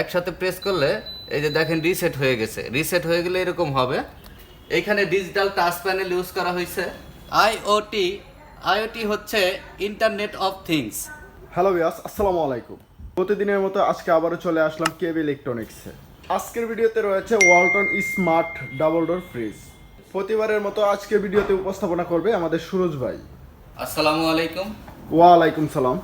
একসাথে প্রেস করলে এই যে দেখেন রিসেট হয়ে গেছে। রিসেট হয়ে গেলে এরকম হবে। এখানে ডিজিটাল টাচ প্যানেল ইউজ করা হয়েছে। আইওটি আইওটি হচ্ছে internet of things hello viewers আসসালামু আলাইকুম। প্রতিদিনের মতো আজকে আবারও চলে আসলাম কেবি ইলেকট্রনিক্সে আজকের ভিডিওতে রয়েছে Walton smart double door fridge প্রতিবারের মতো আজকের ভিডিওতে উপস্থাপনা করবে আমাদের সুরজ ভাই। আসসালামু আলাইকুম। ওয়ালাইকুম সালাম।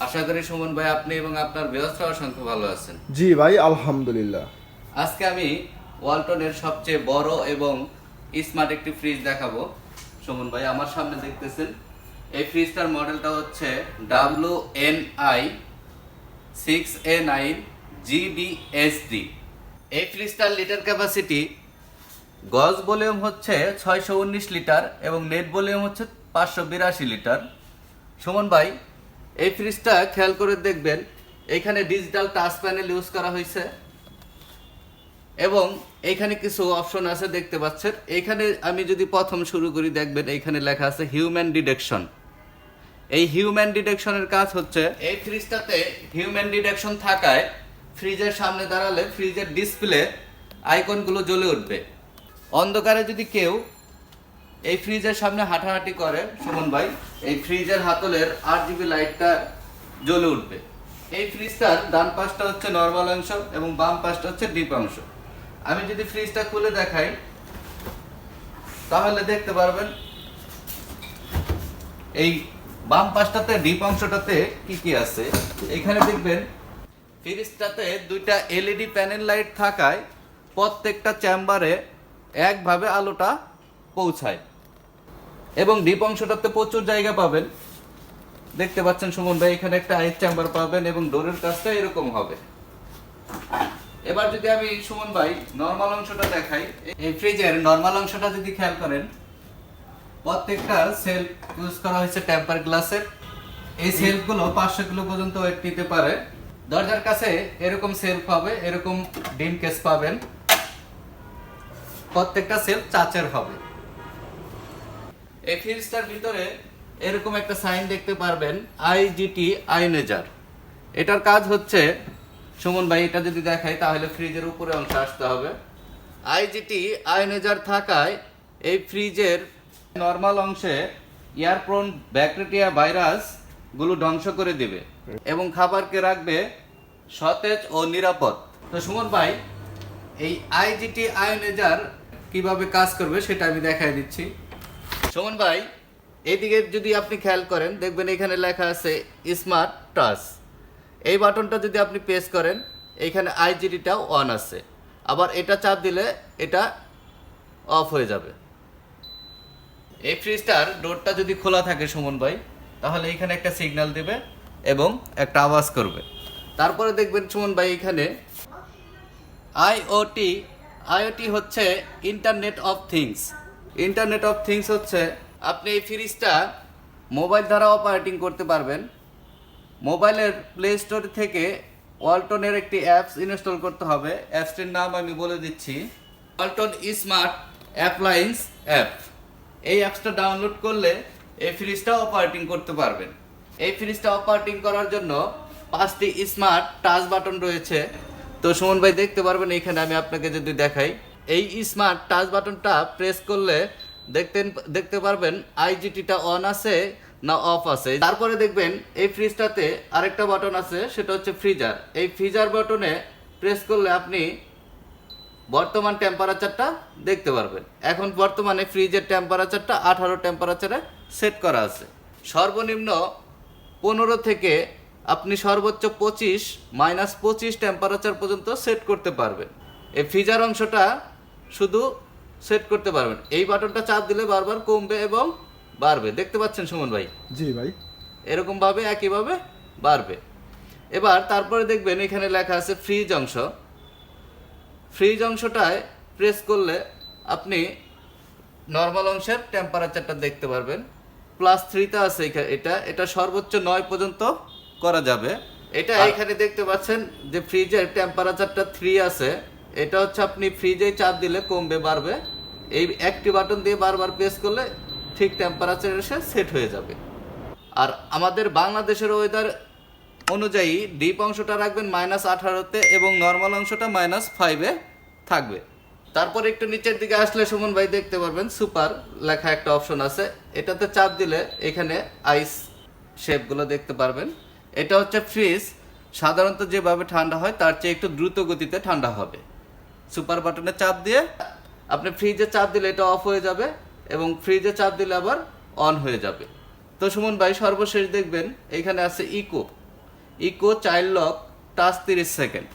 আশা করি সুমন ভাই আপনি এবং আপনার ব্যবস্থা অসংখ্য ভালো আছেন। জি ভাই আলহামদুলিল্লাহ। আজকে আমি ওয়ালটনের সবচেয়ে বড় এবং স্মার্ট একটি ফ্রিজ দেখাবো। সুমন ভাই আমার সামনে দেখতেছেন এই ফ্রিজটার মডেলটা হচ্ছে W N I six A nine GDSD এই ফ্রিজটার লিটার ক্যাপাসিটি গজ ভলিউম হচ্ছে ছয়শো উনিশ লিটার এবং নেট ভলিউম হচ্ছে পাঁচশো বিরাশি লিটার। সুমন ভাই এই ফ্রিজটা খেয়াল করে দেখবেন, এখানে ডিজিটাল টাচ প্যানেল ইউজ করা হয়েছে। এবং এখানে কিছু অপশন আছে দেখতে পাচ্ছেন। এখানে আমি যদি প্রথম শুরু করি, দেখবেন এইখানে লেখা আছে হিউম্যান ডিটেকশন এই হিউম্যান ডিটেকশনের কাজ হচ্ছে, এই ফ্রিজটাতে হিউম্যান ডিটেকশন থাকায় ফ্রিজের সামনে দাঁড়ালে ফ্রিজের ডিসপ্লে আইকনগুলো জ্বলে উঠবে। অন্ধকারে যদি কেউ এই ফ্রিজের সামনে হাঁটাহাঁটি করে, সুমন ভাই এই ফ্রিজের হাতলের আট জিবি লাইটটা জ্বলে উঠবে। এই ফ্রিজটার ডান পাশটা হচ্ছে নর্মাল অংশ এবং বাম পাশটা হচ্ছে ডিপ অংশ। আমি যদি ফ্রিজটা খুলে দেখাই, তাহলে দেখতে পারবেন এই বাম পাশটাতে ডিপ অংশটাতে কি কি আছে। এখানে দেখবেন ফ্রিজটাতে দুইটা এলইডি প্যানেল লাইট থাকায় প্রত্যেকটা চেম্বারে একভাবে আলোটা পৌঁছায়। এবং ডিপ অংশটাতে প্রচুর জায়গা পাবেন। দেখতে পাচ্ছেন সুমন ভাই, এখানে একটা আইস চেম্বার পাবেন এবং ডোরের কাজটা এরকম হবে। এবার যদি আমি সুমন ভাই নর্মাল অংশটা দেখাই, এই ফ্রিজের নর্মাল অংশটা যদি খেয়াল করেন, প্রত্যেকটা সেলফ ইউজ করা হয়েছে টেম্পার গ্লাসের। এই সেলফগুলো পাঁচশো কিলো পর্যন্ত ওয়েট নিতে পারে। দরজার কাছে এরকম সেলফ হবে, এরকম ডিম কেস পাবেন। প্রত্যেকটা সেলফ চাচের হবে। এই ফ্রিজটার ভিতরে এরকম একটা সাইন দেখতে পারবেন আইজিটি আইনেজার এটার কাজ হচ্ছে, সুমন ভাই, এটা যদি দেখাই, তাহলে ফ্রিজের উপরে অংশ আসতে হবে। আইজিটি আয়নেজার থাকায় এই ফ্রিজের নর্মাল অংশে এয়ারপ্রন, ব্যাকটেরিয়া, ভাইরাসগুলো ধ্বংস করে দিবে এবং খাবারকে রাখবে সতেজ ও নিরাপদ। তো সুমন ভাই, এই আইজিটি আয়নেজার কীভাবে কাজ করবে সেটা আমি দেখাই দিচ্ছি। সুমন ভাই এইদিকে যদি আপনি খেয়াল করেন, দেখবেন এখানে লেখা আছে স্মার্ট টাচ এই বাটনটা যদি আপনি প্রেস করেন এইখানে আইজিডিটাও অন আছে। আবার এটা চাপ দিলে এটা অফ হয়ে যাবে। এই ফ্রিজটার ডোরটা যদি খোলা থাকে সুমন ভাই, তাহলে এখানে একটা সিগন্যাল দেবে এবং একটা আওয়াজ করবে। তারপরে দেখবেন সুমন ভাই এখানে আইওটি আইওটি হচ্ছে internet of things internet of things হচ্ছে, আপনি এই ফ্রিজটা মোবাইল দ্বারা অপারেটিং করতে পারবেন। মোবাইলের প্লে স্টোর থেকে ওয়ালটনের একটি অ্যাপস ইনস্টল করতে হবে। অ্যাপসটির নাম আমি বলে দিচ্ছি ওয়ালটন স্মার্ট অ্যাপ্লায়েন্স অ্যাপ এই অ্যাপসটা ডাউনলোড করলে এই ফ্রিজটা অপারেটিং করতে পারবেন। এই ফ্রিজটা অপারেটিং করার জন্য পাঁচটি স্মার্ট টাচ বাটন রয়েছে। তো সুমন ভাই, দেখতে পারবেন, এখানে আমি আপনাকে যদি দেখাই। এই স্মার্ট টাচ বাটনটা প্রেস করলে দেখতেন, দেখতে পারবেন আইজিটিটা অন আছে না অফ আছে। তারপরে দেখবেন এই ফ্রিজটাতে আরেকটা বাটন আছে, সেটা হচ্ছে ফ্রিজার এই ফ্রিজার বাটনে প্রেস করলে আপনি বর্তমান টেম্পারেচারটা দেখতে পারবেন। এখন বর্তমানে ফ্রিজের টেম্পারেচারটা আঠারো টেম্পারেচারে সেট করা আছে। সর্বনিম্ন পনেরো থেকে আপনি সর্বোচ্চ পঁচিশ মাইনাস পঁচিশ টেম্পারেচার পর্যন্ত সেট করতে পারবেন। এই ফ্রিজার অংশটা শুধু সেট করতে পারবেন। এই বাটনটা চাপ দিলে বারবার কমবে এবং বাড়বে। দেখতে পাচ্ছেন সুমন ভাই? জি ভাই। এরকমভাবে একইভাবে বাড়বে। এবার তারপরে দেখবেন এখানে লেখা আছে ফ্রিজ অংশ। ফ্রিজ অংশটায় প্রেস করলে আপনি নর্মাল অংশের টেম্পারেচারটা দেখতে পারবেন। প্লাস থ্রিতে আছে এটা। এটা সর্বোচ্চ নয় পর্যন্ত করা যাবে। এটা এখানে দেখতে পাচ্ছেন যে ফ্রিজের টেম্পারেচারটা থ্রি আছে। এটা হচ্ছে আপনি ফ্রিজে চাপ দিলে কমবে, বাড়বে। এই একটি বাটন দিয়ে বারবার প্রেস করলে ঠিক টেম্পারেচার এসে সেট হয়ে যাবে। আর আমাদের বাংলাদেশের ওয়েদার অনুযায়ী ডিপ অংশটা রাখবেন মাইনাস আঠারোতে এবং নর্মাল অংশটা মাইনাস ফাইভে থাকবে। তারপর একটু নিচের দিকে আসলে সুমন ভাই দেখতে পারবেন সুপার লেখা একটা অপশন আছে। এটাতে চাপ দিলে এখানে আইস শেপগুলো দেখতে পারবেন। এটা হচ্ছে ফ্রিজ সাধারণত যেভাবে ঠান্ডা হয় তার চেয়ে একটু দ্রুত গতিতে ঠান্ডা হবে। সুপার বাটনে চাপ দিয়ে আপনি ফ্রিজে চাপ দিলে এটা অফ হয়ে যাবে এবং ফ্রিজে চাপ দিলে আবার অন হয়ে যাবে। তো সুমন ভাই, সর্বশেষ দেখবেন এখানে আছে eco eco child lock touch তিরিশ সেকেন্ড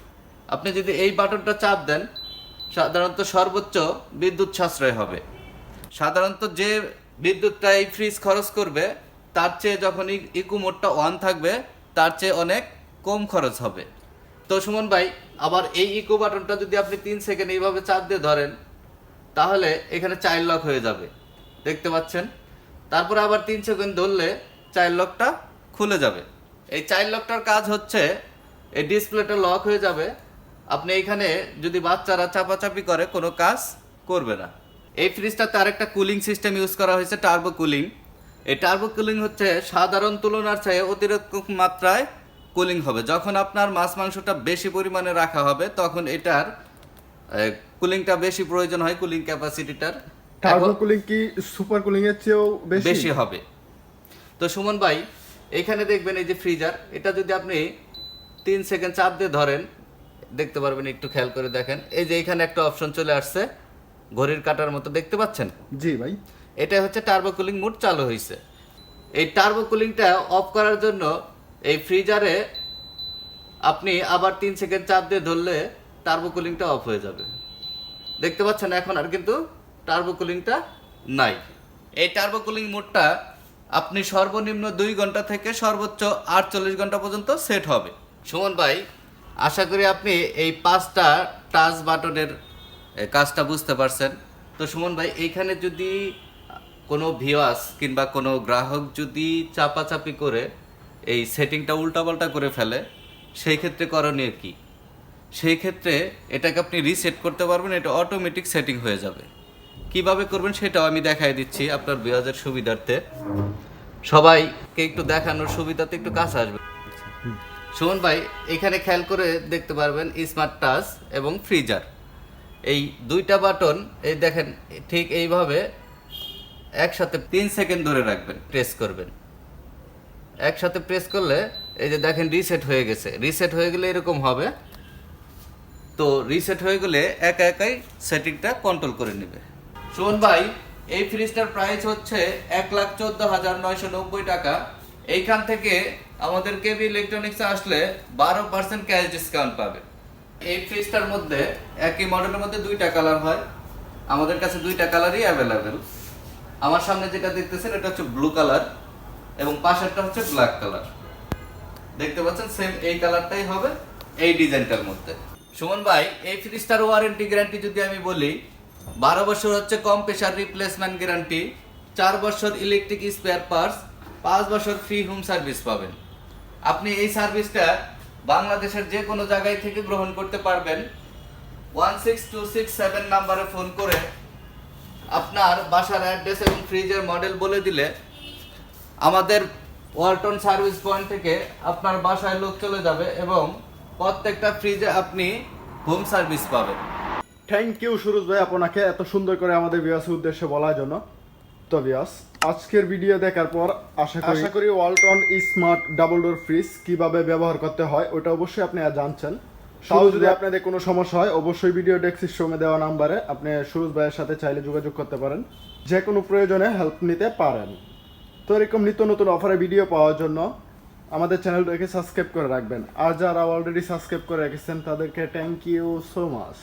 আপনি যদি এই বাটনটা চাপ দেন, সাধারণত সর্বোচ্চ বিদ্যুৎ সাশ্রয় হবে। সাধারণত যে বিদ্যুৎটা এই ফ্রিজ খরচ করবে, তার চেয়ে যখন ইকো মোডটা অন থাকবে, তার চেয়ে অনেক কম খরচ হবে। তো সুমন ভাই আবার এই ইকো বাটনটা যদি আপনি তিন সেকেন্ড এইভাবে চাপ দিয়ে ধরেন, তাহলে এখানে চাইল্ড লক হয়ে যাবে। দেখতে পাচ্ছেন? তারপরে আবার তিন সেকেন্ড ধরলে চাইল্ড লকটা খুলে যাবে। এই চাইল্ড লকটার কাজ হচ্ছে, এই ডিসপ্লেটা লক হয়ে যাবে। আপনি এখানে যদি বাচ্চারা চাপাচাপি করে, কোনো কাজ করবে না। এই ফ্রিজটাতে আরেকটা কুলিং সিস্টেম ইউজ করা হয়েছে টার্বো কুলিং এই টার্বো কুলিং হচ্ছে সাধারণ তুলনার চেয়ে অতিরিক্ত মাত্রায় কুলিং হবে। যখন আপনার মাছ মাংসটা বেশি পরিমাণে রাখা হবে তখন এটার কুলিংটা বেশি প্রয়োজন হয় কুলিং ক্যাপাসিটিটার টার্বো কুলিং কি সুপার কুলিং এর চেয়েও বেশি? হবে। তো সুমন ভাই এখানে দেখবেন এই যে ফ্রিজার এটা যদি আপনি তিন সেকেন্ড চাপ দিয়ে ধরেন দেখতে পারবেন একটু খেয়াল করে দেখেন। এই যে এখানে একটা অপশন চলে আসছে ঘড়ির কাটার মতো দেখতে পাচ্ছেন? জি ভাই। এটা হচ্ছে টার্বো কুলিং মোড চালু হয়েছে এই টার্বো কুলিংটা অফ করার জন্য এই ফ্রিজারে আপনি আবার তিন সেকেন্ড চাপ দিয়ে ধরলে টার্বো কুলিংটা অফ হয়ে যাবে। দেখতে পাচ্ছেন এখন আর কিন্তু টার্বো কুলিংটা নাই। এই টার্বো কুলিং মোডটা আপনি সর্বনিম্ন দুই ঘণ্টা থেকে সর্বোচ্চ আটচল্লিশ ঘণ্টা পর্যন্ত সেট হবে। সুমন ভাই, আশা করি আপনি এই পাঁচটা টাচ বাটনের কাজটা বুঝতে পারছেন। তো সুমন ভাই, এইখানে যদি কোনো ভিওয়াস কিংবা কোনো গ্রাহক যদি চাপাচাপি করে এই সেটিংটা উল্টাপাল্টা করে ফেলে, সেই ক্ষেত্রে করণীয় কি? সেই ক্ষেত্রে এটাকে আপনি রিসেট করতে পারবেন, এটা অটোমেটিক সেটিং হয়ে যাবে। কীভাবে করবেন সেটাও আমি দেখাই দিচ্ছি আপনার বিরাজের সুবিধার্থে। সবাইকে একটু দেখানোর সুবিধাতে একটু কাছে আসবে। সুমন ভাই, এখানে খেয়াল করে দেখতে পারবেন স্মার্ট টাচ এবং ফ্রিজার এই দুইটা বাটন এই দেখেন, ঠিক এইভাবে একসাথে তিন সেকেন্ড ধরে রাখবেন প্রেস করবেন। একসাথে প্রেস করলে এই যে দেখেন রিসেট হয়ে গেছে। রিসেট হয়ে গেলে এরকম হবে। তো রিসেট হয়ে গেলে একা একাই সেটিংটা কন্ট্রোল করে নেবে। সুমন ভাই, এই ফ্রিজটার প্রাইস হচ্ছে এক লাখ চোদ্দ হাজার নয়শো নব্বই টাকা। এইখান থেকে আমাদের কেবি ইলেকট্রনিক্সে আসলে বারো পার্সেন্ট ক্যাশ ডিসকাউন্ট পাবে। এই ফ্রিজটার মধ্যে, একই মডেলের মধ্যে দুইটা কালার হয়। আমাদের কাছে দুইটা কালারই অ্যাভেলেবেল আমার সামনে যেটা দেখতেছেন, এটা হচ্ছে ব্লু কালার এবং পাশেরটা হচ্ছে ব্ল্যাক কালার দেখতে পাচ্ছেন সেম এই কালারটাই হবে এই ডিজাইনটার মধ্যে। সুমন ভাই, এই ফ্রিজটার ওয়ারেন্টি গ্যারান্টি যদি আমি বলি, বারো বছর হচ্ছে কম প্রেশার রিপ্লেসমেন্ট গ্যারান্টি চার বছর ইলেকট্রিক স্পেয়ার পার্টস পাঁচ বছর ফ্রি হোম সার্ভিস পাবেন। আপনি এই সার্ভিসটা বাংলাদেশের যে কোনো জায়গায় থেকে গ্রহণ করতে পারবেন। One six two six seven নাম্বারে ফোন করে আপনার বাসার অ্যাড্রেস এবং ফ্রিজের মডেল বলে দিলে আমাদের ওয়ালটন সার্ভিস পয়েন্ট থেকে আপনার বাসায় লোক চলে যাবে এবং প্রত্যেকটা ফ্রিজে আপনি হোম সার্ভিস পাবেন। থ্যাংক ইউ সুরজ ভাই আপনাকে এত সুন্দর করে আমাদের বিয়াসের উদ্দেশ্যে বলার জন্য। তো বিয়াস আজকের ভিডিও দেখার পর আশা করি আশা করি Walton smart double door fridge কীভাবে ব্যবহার করতে হয় ওটা অবশ্যই আপনি আর জানছেন। তাও যদি আপনাদের কোনো সমস্যা হয় অবশ্যই ভিডিও ডেসক্রিপশনে দেওয়া নাম্বারে আপনি সুরজ ভাইয়ের সাথে চাইলে যোগাযোগ করতে পারেন। যে কোনো প্রয়োজনে হেল্প নিতে পারেন। তো এরকম নিত্য নতুন অফারে ভিডিও পাওয়ার জন্য আমাদের চ্যানেলটাকে সাবস্ক্রাইব করে রাখবেন। আর যারা অলরেডি সাবস্ক্রাইব করে রেখেছেন, তাদেরকে থ্যাংক ইউ সো মাচ